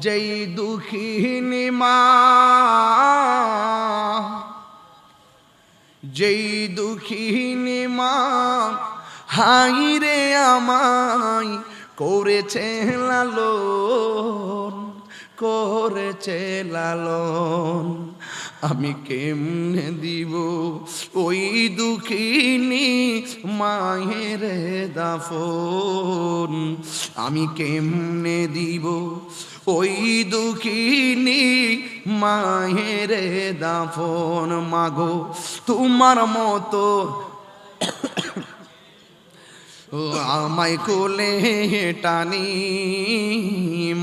যেই দুঃখিনী মা, যেই দুঃখিনী মা হাই রে আমায় করেছে লালন করেছে লালন। আমি কেমনে দিব ওই দুঃখিনী মায়ের দাফন? আমি কেমনে দিব ওই দুঃখিনী মায়ের দাফন মাগো, তোমার মতো আমায় কোলে টানি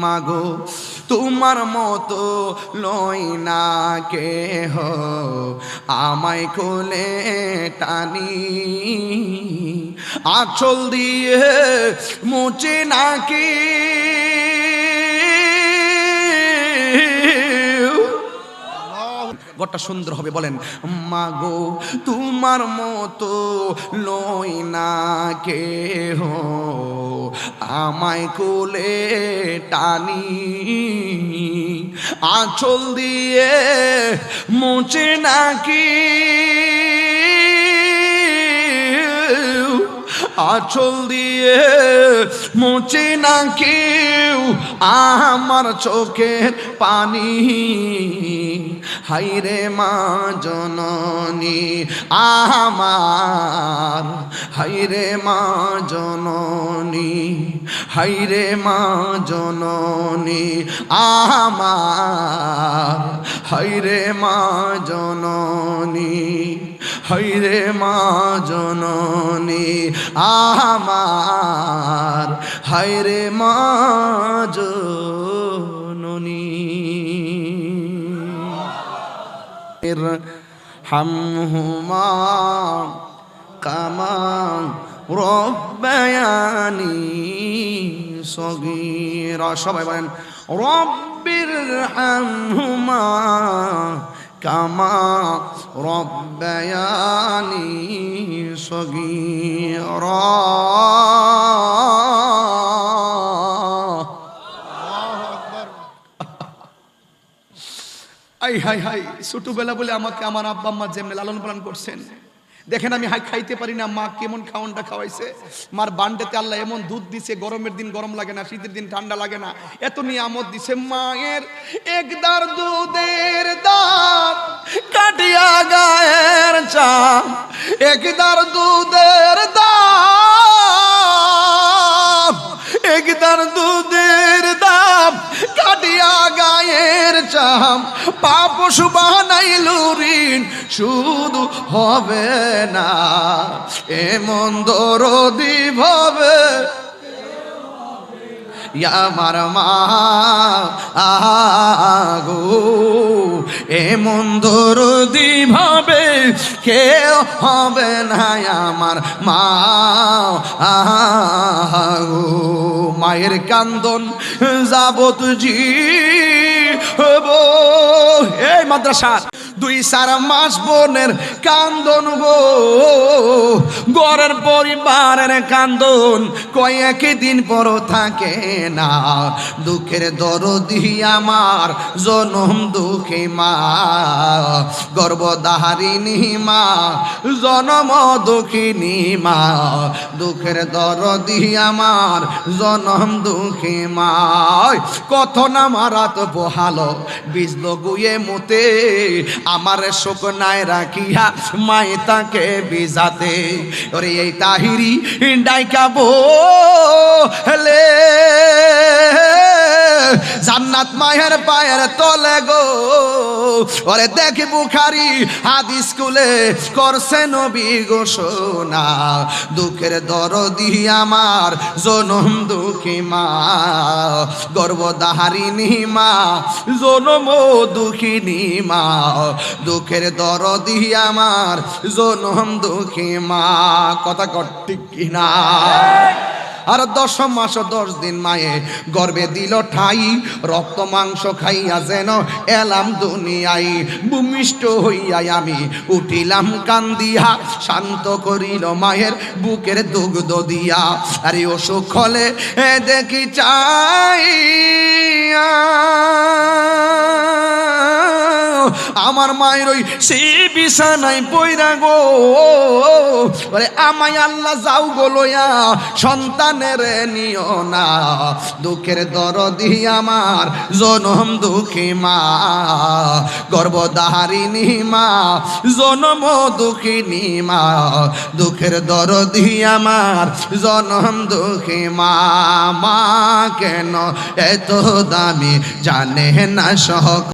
মাগো, তোমার মতো লয় না কে আমায় কোলে টানি। আচল দিয়ে মুচে নাকি গটা সুন্দর হবে, বলেন, মাগো, তোমার মতো লই না কে আমায় কোলে টানি, আঁচল দিয়ে মুচে নাকি। আঁচল দিয়ে মুচে না কেউ আমার চোখের পানি। হাইরে মা জননী, আমার। হাইরে মা জননী হাইরে মা জননী, আমার। হাইরে মা জননী। হাইরে মা জননী, আমার হাইরে মা জননী। হামহুমা কামা রব্বায়ানি সগীরা। সবাই বলেন, রব্বির হামহুমা কামা রব্বায়ানি সগীরা। আই হাই হাই, ছোটবেলা বলে আমাকে আমার আব্বা আম্মা যেমনি লালন পালন করছেন। দেখেন আমি হাই খাইতে পারি না, মা কেমন খাওয়ানটা খাওয়াইছে। মার বান্ডেতে আল্লাহ এমন দুধ দিছে, গরমের দিন গরম লাগে না, শীতের দিন ঠান্ডা লাগে না। এত নিয়ামত দিছে মায়ের, একদার দুধের দাম কাটিয়া গায়ের চাম। একদার দুধের দাম, একদার দুধের চাম পাপ সুবানাইল ঋণ শুধু হবে না, এমন দরদি ভাবে। আমার মা, আগো, এমন দরদি ভাবে কেউ হবে না আমার মা, আগো। মায়ের কান্দন যাবত জি এই মাদ্রাসার দুই সারা মাস বোনের কান্দন গো। গড়ের পরিবারের কান্দন কয়েক দিন পর থাকে না। দুঃখের দরদি আমার, জনম দুঃখী মা। গর্বদাহারিণী মা, জনম দুঃখিনী মা। দুঃখের দরদি আমার, জনম দুঃখী মা। কত না মারাত বহালো বিজল গুয়ে মতে। আমার শোক নাই রাখিয়া মাই তাকে বিজাতে ওরে এই তাহিরি ডাইকাবো হেলে। জান্নাত মায়ের পায়ের তলে গো। ওরে দেখি বুখারি, হাদিস স্কুলে করছে নবী ঘোষণা। দুঃখের দরদি আমার, জনম দুঃখী মা। গর্বদাহারিণী মা, জনম দুঃখিনী মা। দুঃখের দরদি আমার, জনম দুঃখী মা। কথা কটিক কিনা? আর দশম মাস দশ দিন মায়ে গর্বে দিল ঠাই, রক্ত, মাংস খাইয়া যেন এলাম দুনিয়াই ভূমিষ্ঠ হইয়াই আমি উঠিলাম কান্দিয়া, শান্ত করিল মায়ের বুকের দুগ্ধ দিয়া। আরে অসুখ হলে দেখি চাই আমার মায়ের ওই সেই বিছানায় পইরা গো। ওরে আমায় আল্লাহ যাও গোলয়া সন্তানের নিও না। দুঃখের দরদি আমার, জনম দুঃখী মা। গর্ভধারিণী মা, জনম দুঃখিনী মা। দুঃখের দরদি আমার, জনম দুঃখী মা। মা কেন এত দামি, জানে না সহ